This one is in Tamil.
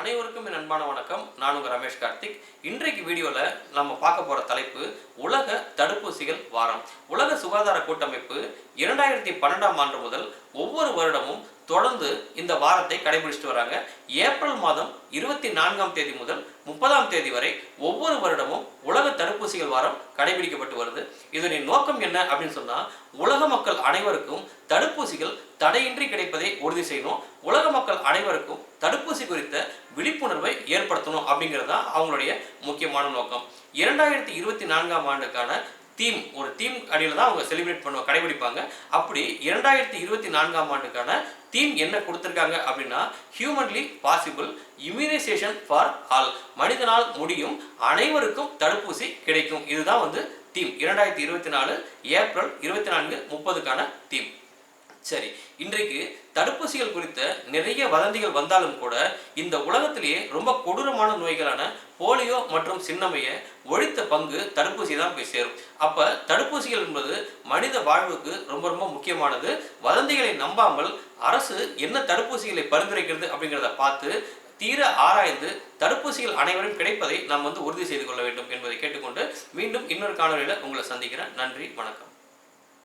அனைவருக்கும் என் அன்பான வணக்கம். நான் உங்கள் ரமேஷ் கார்த்திக். இன்றைக்கு வீடியோவில் நம்ம பார்க்க போகிற தலைப்பு உலக தடுப்பூசிகள் வாரம். உலக சுகாதார கூட்டமைப்பு இரண்டாயிரத்தி பன்னெண்டாம் ஆண்டு முதல் ஒவ்வொரு வருடமும் தொடர்ந்து இந்த வாரத்தை கடைபிடிச்சிட்டு வராங்க. ஏப்ரல் மாதம் இருபத்தி நான்காம் தேதி முதல் முப்பதாம் தேதி வரை ஒவ்வொரு வருடமும் தடுப்பூசிகள் வாரம் கடைபிடிக்கப்பட்டு வருது. இதனின் நோக்கம் என்ன அப்படின்னு சொன்னா உலக மக்கள் அனைவருக்கும் தடுப்பூசிகள் தடையின்றி கிடைப்பதை உறுதி செய்யணும். உலக மக்கள் அனைவருக்கும் தடுப்பூசி குறித்த விழிப்புணர்வை ஏற்படுத்தணும் அப்படிங்கிறது தான் அவங்களுடைய முக்கியமான நோக்கம். இரண்டாயிரத்தி இருபத்தி நான்காம் ஆண்டுக்கான தீம் ஒரு தீம் அடியில் தான் அவங்க செலிப்ரேட் பண்ணுவாங்க கடைபிடிப்பாங்க. அப்படி இரண்டாயிரத்தி இருபத்தி நான்காம் ஆண்டுக்கான தீம் என்ன கொடுத்துருக்காங்க அப்படின்னா humanly possible immunisation for all மனிதனால் முடியும் அனைவருக்கும் தடுப்பூசி கிடைக்கும். இதுதான் வந்து தீம். இரண்டாயிரத்தி இருபத்தி நாலு ஏப்ரல் இருபத்தி நான்கு முப்பதுக்கான தீம். சரி இன்றைக்கு தடுப்பூசிகள் குறித்த நிறைய வதந்திகள் வந்தாலும் கூட இந்த உலகத்திலேயே ரொம்ப கொடூரமான நோய்களான போலியோ மற்றும் சின்னமையை ஒழித்த பங்கு தடுப்பூசி தான் போய் சேரும். அப்போ தடுப்பூசிகள் என்பது மனித வாழ்வுக்கு ரொம்ப ரொம்ப முக்கியமானது. வதந்திகளை நம்பாமல் அரசு என்ன தடுப்பூசிகளை பரிந்துரைக்கிறது அப்படிங்கிறத பார்த்து தீர ஆராய்ந்து தடுப்பூசிகள் அனைவரும் கிடைப்பதை நாம் வந்து உறுதி செய்து கொள்ள வேண்டும் என்பதை கேட்டுக்கொண்டு மீண்டும் இன்னொரு காணொலியில் உங்களை சந்திக்கிறேன். நன்றி வணக்கம்.